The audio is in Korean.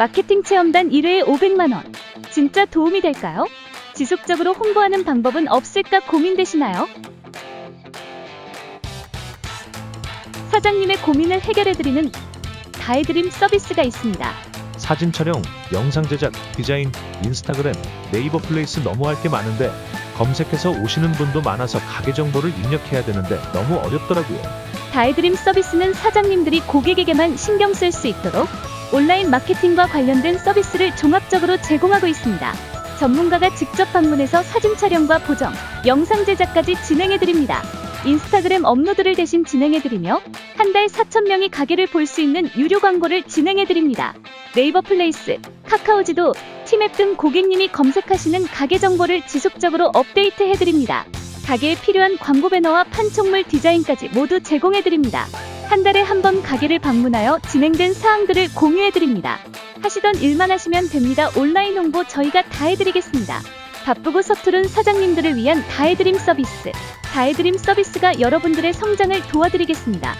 마케팅 체험단 1회에 500만원. 진짜 도움이 될까요? 지속적으로 홍보하는 방법은 없을까 고민되시나요? 사장님의 고민을 해결해드리는 다이드림 서비스가 있습니다. 사진 촬영, 영상 제작, 디자인, 인스타그램, 네이버 플레이스 너무 할 게 많은데 검색해서 오시는 분도 많아서 가게 정보를 입력해야 되는데 너무 어렵더라고요. 다이드림 서비스는 사장님들이 고객에게만 신경 쓸 수 있도록 온라인 마케팅과 관련된 서비스를 종합적으로 제공하고 있습니다. 전문가가 직접 방문해서 사진 촬영과 보정, 영상 제작까지 진행해드립니다. 인스타그램 업로드를 대신 진행해드리며 한 달 4,000명이 가게를 볼 수 있는 유료 광고를 진행해드립니다. 네이버 플레이스, 카카오지도, 티맵 등 고객님이 검색하시는 가게 정보를 지속적으로 업데이트해드립니다. 가게에 필요한 광고 배너와 판촉물 디자인까지 모두 제공해드립니다. 한 달에 한 번 가게를 방문하여 진행된 사항들을 공유해드립니다. 하시던 일만 하시면 됩니다. 온라인 홍보 저희가 다 해드리겠습니다. 바쁘고 서투른 사장님들을 위한 다해드림 서비스. 다해드림 서비스가 여러분들의 성장을 도와드리겠습니다.